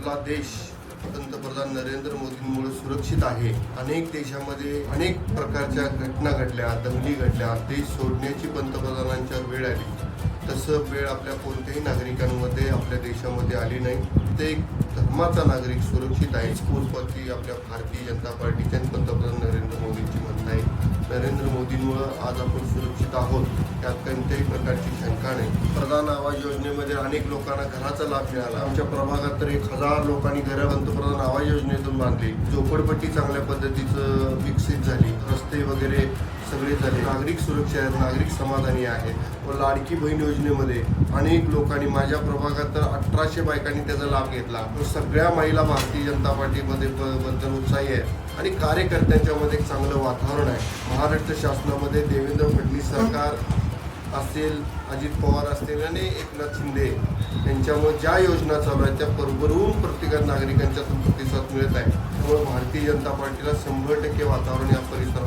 आपला देश पंतप्रधान नरेंद्र मोदींमुळे सुरक्षित आहे. अनेक देशामध्ये अनेक प्रकारच्या घटना घडल्या दंगली घडल्या देश सोडण्याची पंतप्रधानांच्या वेळ आली. तसं वेळ आपल्या कोणत्याही नागरिकांमध्ये आपल्या देशामध्ये आली नाही. ते एक धर्माचा नागरिक सुरक्षित आहे. स्फूर्तपती आपल्या भारतीय जनता पार्टीचे पंतप्रधान नरेंद्र मोदींची म्हणणं आहे नरेंद्र मोदींमुळं आज आपण सुरक्षित आहोत. त्यात कोणत्याही प्रकारची शंका नाही प्रधान आवास योजनेमध्ये अनेक लोकांना घराचा लाभ मिळाला. आमच्या प्रभागात तर एक हजार लोकांनी घरं पंतप्रधान आवास योजनेतून बांधली. झोपडपट्टी चांगल्या पद्धतीचं विकसित झाली. रस्ते वगैरे सगळे झाले. नागरिक सुरक्षा आहेत नागरिक समाधानी आहेत. व लाडकी बहीण योजनेमध्ये अनेक लोकांनी माझ्या प्रभागात तर अठराशे बायकांनी त्याचा लाभ घेतला. व सगळ्या महिला भारतीय जनता पार्टीमध्ये बद्दल उत्साही आहे. आणि कार्यकर्त्यांच्यामध्ये एक चांगलं वातावरण आहे. महाराष्ट्र शासनामध्ये देवेंद्र फडणवीस सरकार असेल अजित पवार असतील आणि एकनाथ शिंदे यांच्यामुळे ज्या योजना चालू आहेत त्या भरभरून प्रत्येक नागरिकांच्या प्रतिसाद मिळत आहे. त्यामुळे भारतीय जनता पार्टीला शंभर टक्के वातावरण या परिसरात